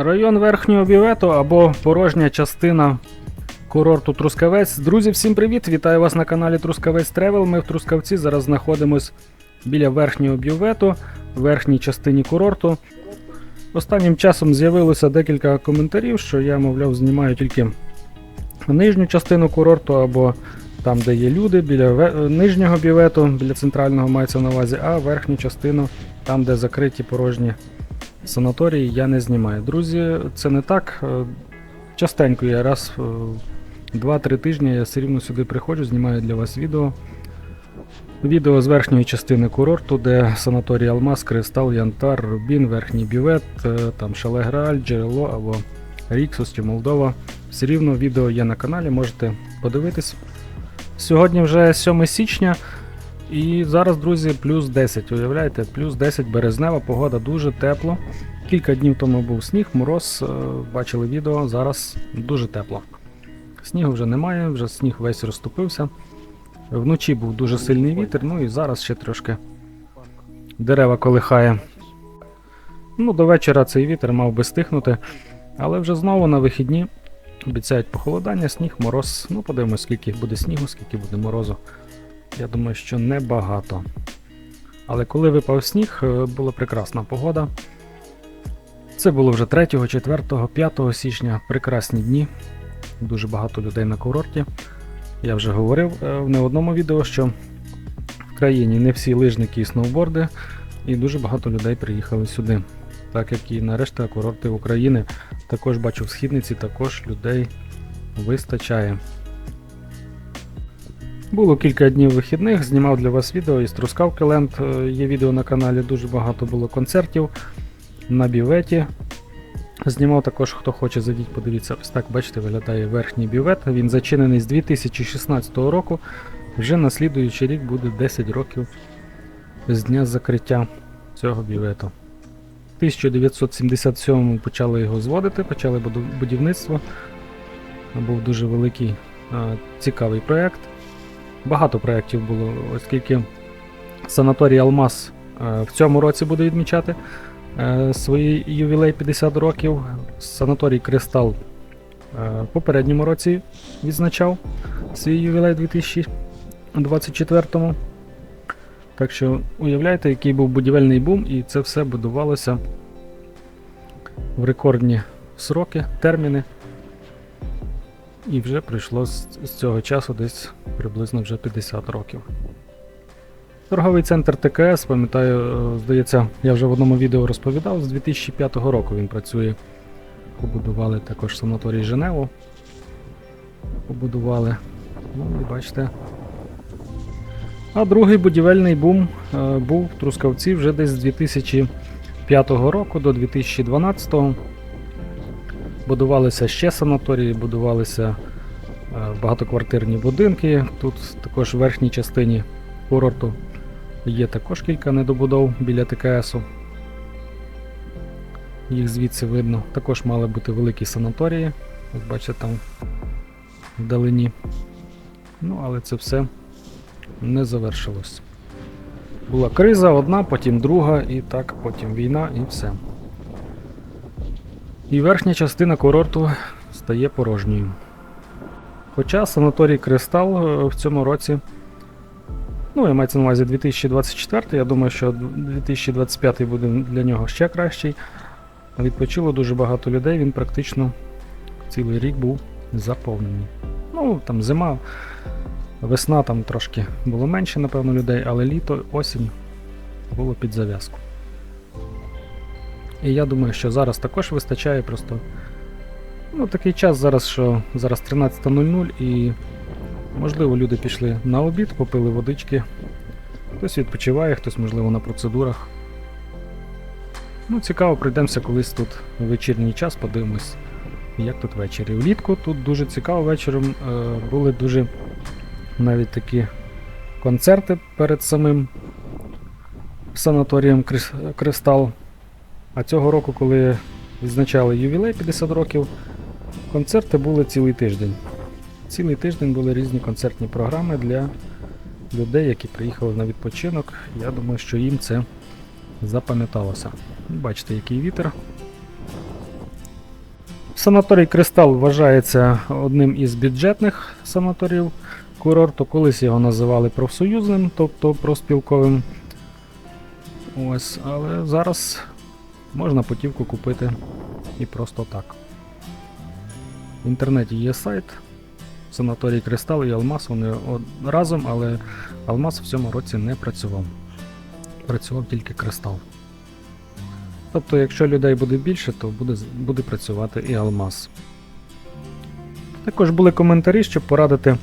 Район Верхнього Бівету або порожня частина курорту Трускавець. Друзі, всім привіт! Вітаю вас на каналі Трускавець Тревел. Ми в Трускавці зараз знаходимось біля верхнього бювету, верхній частині курорту. Останнім часом з'явилося декілька коментарів, що я, мовляв, знімаю тільки нижню частину курорту або там, де є люди, біля нижнього бювету, біля центрального мається на увазі, а верхню частину, там, де закриті порожні санаторії, я не знімаю. Друзі, це не так. Е, Частенько я раз е, в 2-3 тижні я все рівно сюди приходжу, знімаю для вас відео. Відео з верхньої частини курорту, де санаторій Алмаз, Кристал, Янтар, Рубін, Верхній Бювет, е, там Шалеграль, Джерело або Ріксус чи Молдова. Все рівно відео є на каналі, можете подивитись. Сьогодні вже 7 січня. І зараз, друзі, плюс 10. Уявляєте, плюс 10 березнева, погода дуже тепло. Кілька днів тому був сніг, мороз, е, бачили відео, зараз дуже тепло. Снігу вже немає, вже сніг весь розступився. Вночі був дуже сильний вітер, ну і зараз ще трошки дерева колихає. Ну, до вечора цей вітер мав би стихнути, але вже знову на вихідні обіцяють похолодання, сніг, мороз. Ну, подивимось, скільки буде снігу, скільки буде морозу. Я думаю, що небагато. Але коли випав сніг, е, була прекрасна погода. Це було вже 3, 4, 5 січня. Прекрасні дні. Дуже багато людей на курорті. Я вже говорив е, в не одному відео, що в країні не всі лижники і сноуборди, і дуже багато людей приїхали сюди. Так як і на решта курорти України. Також бачу в східниці, також людей вистачає. Було кілька днів вихідних, знімав для вас відео із Трускавки Ленд. Є відео на каналі, дуже багато було концертів на бюветі. Знімав також, хто хоче, зайдіть, подивіться, ось так, бачите, виглядає верхній бювет. Він зачинений з 2016 року. Вже на слідуючий рік буде 10 років з дня закриття цього бювету. В 1977 почали його зводити, почали будівництво. Був дуже великий е, цікавий проєкт. Багато проєктів було, оскільки санаторій Алмаз е, в цьому році буде відмічати е, свій ювілей 50 років. Санаторій Кристал е, в попередньому році відзначав свій ювілей 2024. Так що уявляєте, який був будівельний бум, і це все будувалося в рекордні сроки, терміни. І вже пройшло з, з цього часу десь приблизно вже 50 років. Торговий центр ТКС, пам'ятаю, е, здається, я вже в одному відео розповідав, з 2005 року він працює. Побудували також санаторій Женеву. Побудували. Ну, і бачите. А другий будівельний бум е, був в Трускавці вже десь з 2005 року до 2012. Будувалися ще санаторії, будувалися е, багатоквартирні будинки. Тут також в верхній частині курорту є також кілька недобудов біля ТКСу. Їх звідси видно. Також мали бути великі санаторії. Ось бачите там вдалині. Ну, але це все не завершилось. Була криза одна, потім друга, і так, потім війна, і все. І верхня частина курорту стає порожньою. Хоча санаторій Кристал в цьому році, ну, я мається на увазі 2024, я думаю, що 2025 буде для нього ще кращий. Відпочило дуже багато людей, він практично цілий рік був заповнений. Ну, там зима, весна там трошки було менше, напевно, людей, але літо, осінь було під зав'язку. І я думаю, що зараз також вистачає просто. Ну, такий час зараз, що зараз 13.00 і можливо люди пішли на обід, попили водички. Хтось відпочиває, хтось, можливо, на процедурах. Ну, цікаво, прийдемося колись тут у вечірній час, подивимось, як тут ввечері. Влітку тут дуже цікаво вечором е, були дуже навіть такі концерти перед самим санаторієм Крис- Кристал. А цього року, коли відзначали ювілей 50 років, концерти були цілий тиждень. Цілий тиждень були різні концертні програми для людей, які приїхали на відпочинок. Я думаю, що їм це запам'яталося. Бачите, який вітер. Санаторій Кристал вважається одним із бюджетних санаторів курорту. Колись його називали профсоюзним, тобто профспілковим. Ось, але зараз можна путівку купити і просто так. В інтернеті є сайт Санаторій Кристал і Алмаз. Вони разом, але Алмаз в цьому році не працював. Працював тільки Кристал. Тобто, якщо людей буде більше, то буде, буде працювати і Алмаз. Також були коментарі, щоб порадити,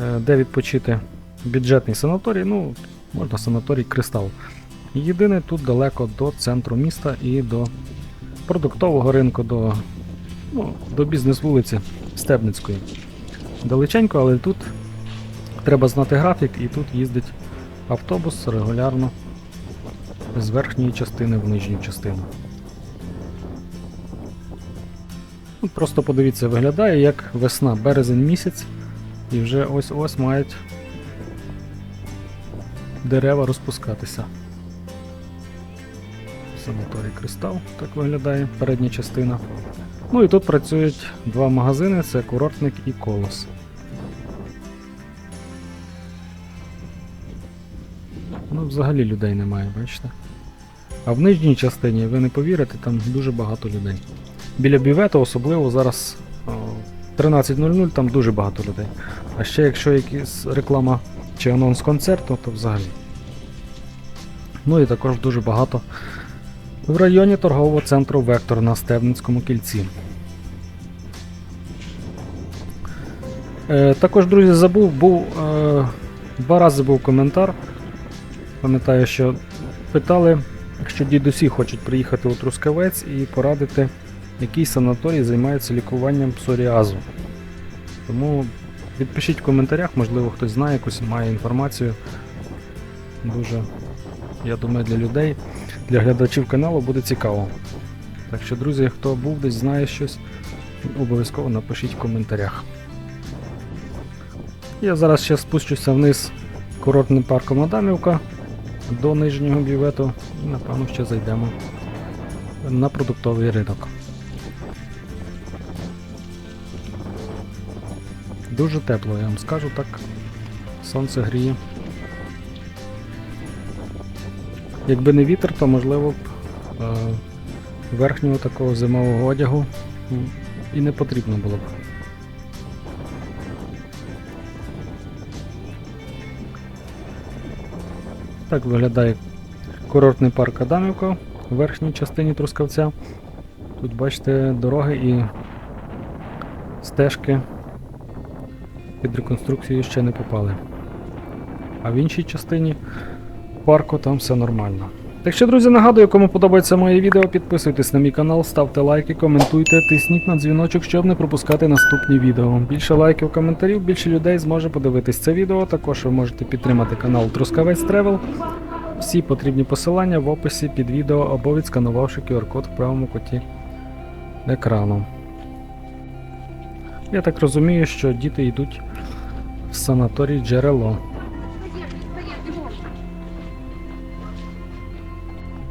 е, де відпочити бюджетний санаторій. Ну, можна санаторій Кристал. Єдине тут далеко до центру міста і до продуктового ринку, до, ну, до бізнес-вулиці Стебницької. Далеченько, але тут треба знати графік, і тут їздить автобус регулярно з верхньої частини в нижню частину. Ну, Просто подивіться, виглядає як весна, березень місяць, і вже ось-ось мають дерева розпускатися. Санаторій Кристал, так виглядає передня частина. Ну і тут працюють два магазини: це курортник і колос. Ну, взагалі людей немає, бачите. А в нижній частині, ви не повірите, там дуже багато людей. Біля бювету особливо зараз о, 13.00 там дуже багато людей. А ще якщо якась реклама чи анонс концерту, то взагалі. Ну і також дуже багато в районі торгового центру Вектор на Стебницькому кільці. Е, також, друзі, забув, був е, два рази був коментар. Пам'ятаю, що питали, якщо дідусі хочуть приїхати у Трускавець і порадити, який санаторій займається лікуванням псоріазу. Тому відпишіть в коментарях, можливо, хтось знає якусь має інформацію. Дуже, я думаю, для людей, для глядачів каналу буде цікаво. Так що, друзі, хто був десь знає щось, обов'язково напишіть в коментарях. Я зараз ще спущуся вниз курортним парком Адамівка до нижнього бювету і напевно ще зайдемо на продуктовий ринок. Дуже тепло, я вам скажу так. Сонце гріє. Якби не вітер, то можливо б е, верхнього такого зимового одягу і не потрібно було б. Так виглядає курортний парк Адамівка в верхній частині Трускавця. Тут бачите дороги і стежки під реконструкцію ще не попали. А в іншій частині парку там все нормально. Так що, друзі, нагадую, кому подобається моє відео, підписуйтесь на мій канал, ставте лайки, коментуйте, тисніть на дзвіночок, щоб не пропускати наступні відео. Більше лайків, коментарів, більше людей зможе подивитись це відео. Також ви можете підтримати канал Трускавець Тревел. Всі потрібні посилання в описі під відео або відсканувавши QR-код в правому куті екрану. Я так розумію, що діти йдуть в санаторій джерело.